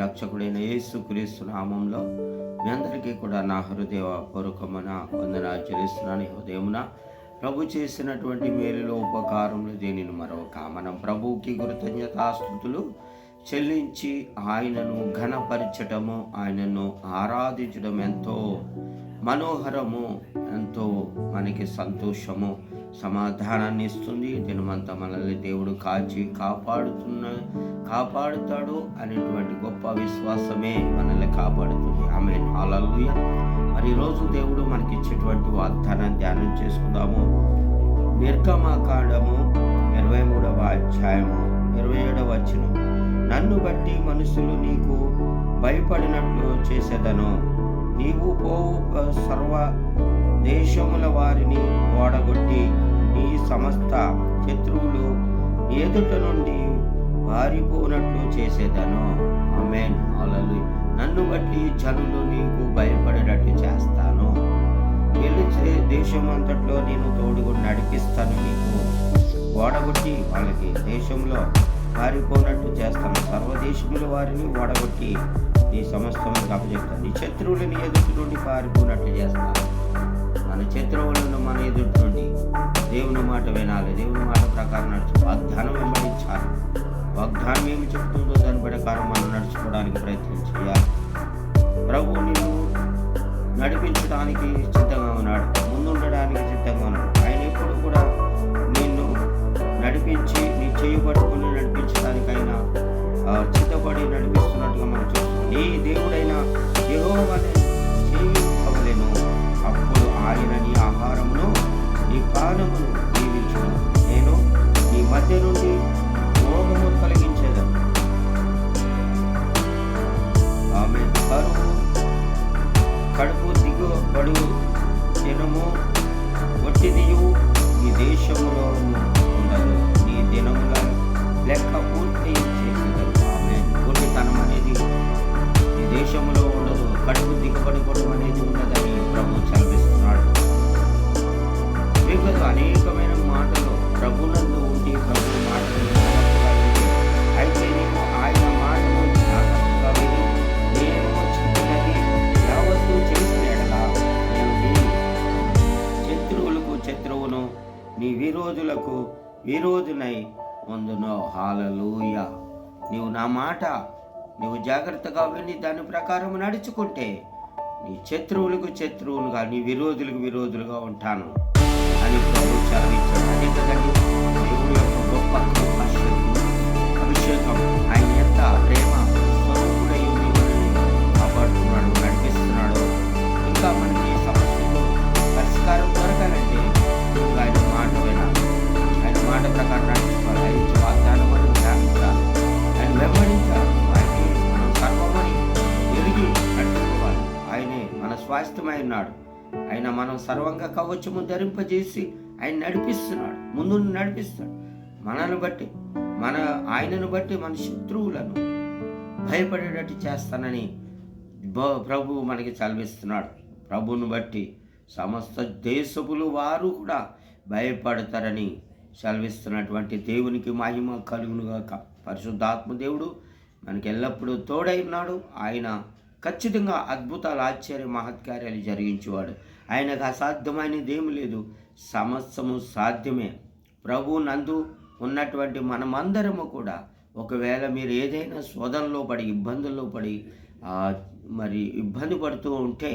రక్షకుడైన యేసు క్రీస్తు నామంలో మీ అందరికీ కూడా నా హృదయ పూర్వకమున వందనాలు చెల్లిస్తున్నాను. హృదయమున ప్రభు చేసినటువంటి మేలులో ఉపకారములు దేనిని మరొక మనం ప్రభువుకి కృతజ్ఞతాస్థుతులు చెల్లించి ఆయనను ఘనపరచటము ఆయనను ఆరాధించడం ఎంతో మనోహరము ఎంతో మనకి సంతోషము సమాధానాన్ని ఇస్తుంది. దినమంతా మనల్ని దేవుడు కాచి కాపాడుతున్న కాపాడుతాడు అనేటువంటి గొప్ప విశ్వాసమే మనల్ని కాపాడుతుంది. ఆమె హాలూయ మరి ఈరోజు దేవుడు మనకి ఇచ్చేటువంటి వాగ్దానాన్ని ధ్యానం చేసుకుందాము. నిర్గమాకాండము ఇరవై మూడవ అధ్యాయము ఇరవై ఏడవ వచనం. నన్ను బట్టి మనుషులు నీకు భయపడినట్లు చేసేదను. నీవు పోవు సర్వ దేశముల వారిని ఓడగొట్టి నీ సమస్త శత్రువులు ఎదుట నుండి పారిపోనట్లు చేసేదను. ఆమెన్. అలలు నన్ను బట్టి జనులు నీకు భయపడేటట్టు చేస్తాను. గెలిచే దేశం అంతట్లో నేను తోడుగా నడిపిస్తాను నీకు. ఓడగొట్టి వాళ్ళకి దేశంలో పారిపోనట్టు చేస్తాను. సర్వదేశముల వారిని ఓడగొట్టి నీ సమస్తము అప్పచెప్తాను నీ శత్రువులని ఎదుటి నుండి పారిపోనట్లు చేస్తాను. మన శత్రువులను మన ఎదుటి నుండి దేవుని మాట వినాలి. దేవుని మాట ప్రకారం నడుచు వాగ్దానం వెంబడించాలి. వాగ్దానం ఏమి చెప్తుందో దాని ప్రకారం మనం నడుచుకోవడానికి ప్రయత్నం చేయాలి. ప్రభు నిన్ను నడిపించడానికి నడిపిస్తున్నట్లుగా మనం చూస్తాం ఏ దేవుడైన యెహోవాని చేయి అప్పుడు ఆయన నీ ఆహారమును నీ పానమును దీవించును. నేను నీ మధ్య నుండి రోగము తొలగించేదను. ఆమె కరువు కడుపు దిగు బడుగు దినము ఒట్టిదియు ఈ దేశములో ఉండదు. ఈ దినముల లెక్క పూర్తి దేశములో ఉండదు. కడుపు దిగుబడుకోవడం అనేది ఉన్నదని ప్రభు చదివిస్తున్నాడు. మీకు అనేకమైన మాటలు ప్రభునందు ఉండి ప్రభు మాటలు అయితే నేను ఆయన మాటలు జ్ఞాపకంగా విని నేను చెప్పినది యావత్తు చేసిన నేను శత్రువులకు శత్రువును నీ విరోధులకు విరోధునై వందును హాలూయ నీవు నా మాట నువ్వు జాగ్రత్తగా విని దాని ప్రకారం నడుచుకుంటే నీ శత్రువులకు శత్రువులుగా నీ విరోధులకు విరోధులుగా ఉంటాను అని ప్రభు చదివించాడు అదే కదండి యొక్క గొప్ప అభిషేకం. ఆయనే మన స్వాస్థ్యమై ఉన్నాడు. ఆయన మనం సర్వంగా కవచము ధరింపజేసి ఆయన నడిపిస్తున్నాడు. ముందు నడిపిస్తాడు. మనల్ని బట్టి మన ఆయనను బట్టి మన శత్రువులను భయపడేటట్టు చేస్తానని ప్రభు ప్రభువు మనకి చదివిస్తున్నాడు. ప్రభువును బట్టి సమస్త దేశపులు వారు కూడా భయపడతారని సెలవిస్తున్నటువంటి దేవునికి మహిమ కలుగునుగాక. పరిశుద్ధాత్మ దేవుడు మనకి ఎల్లప్పుడూ తోడై ఉన్నాడు. ఆయన ఖచ్చితంగా అద్భుతాలు ఆశ్చర్య మహత్కార్యాలు జరిగించేవాడు. ఆయనకు అసాధ్యమైనది ఏమి లేదు. సమస్తము సాధ్యమే. ప్రభు నందు ఉన్నటువంటి మనమందరము కూడా ఒకవేళ మీరు ఏదైనా శోధనలో పడి ఇబ్బందుల్లో పడి మరి ఇబ్బంది పడుతూ ఉంటే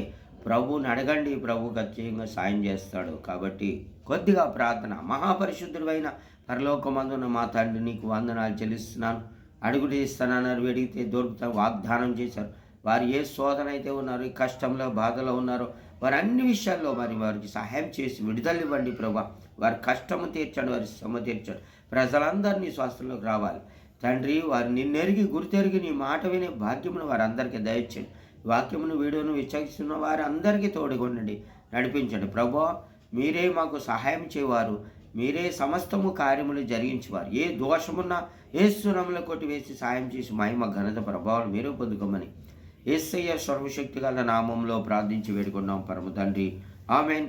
ప్రభువుని అడగండి. ప్రభు ఖచ్చితంగా సాయం చేస్తాడు. కాబట్టి కొద్దిగా ప్రార్థన. మహాపరిశుద్ధుడైన పరలోకమందున మా తండ్రి నీకు వందనాలు చెల్లిస్తున్నాను. అడుగుడు ఇస్తానన్నారు అడిగితే దొరుకుతాం వాగ్దానం చేశారు. వారు ఏ శోధన అయితే ఉన్నారో ఈ కష్టంలో బాధలో ఉన్నారో వారు అన్ని విషయాల్లో మరి వారికి సహాయం చేసి విడుదల ఇవ్వండి ప్రభా. వారి కష్టము తీర్చండి వారి శ్రమ తీర్చండి. ప్రజలందరినీ స్వాస్థ్యంలోకి రావాలి. తండ్రి వారు నిన్నెరిగి గురితెరిగి నీ మాట వినే భాగ్యమును వారందరికీ దయచేయండి. వాక్యమును వీడియోను విచక్షిస్తున్న వారి అందరికీ తోడుగొండండి నడిపించండి. ప్రభా మీరే మాకు సహాయం చేయవారు మీరే సమస్తము కార్యములు జరిగించేవారు. ఏ దోషమున్నా ఏ సురముల కొట్టివేసి సాయం చేసి మహిమ ఘనత ప్రభావాలు మీరే పొందుకోమని ఏసయ్య సర్వశక్తి గల నామంలో ప్రార్థించి వేడుకున్నాం పరమ తండ్రి ఆమెన్.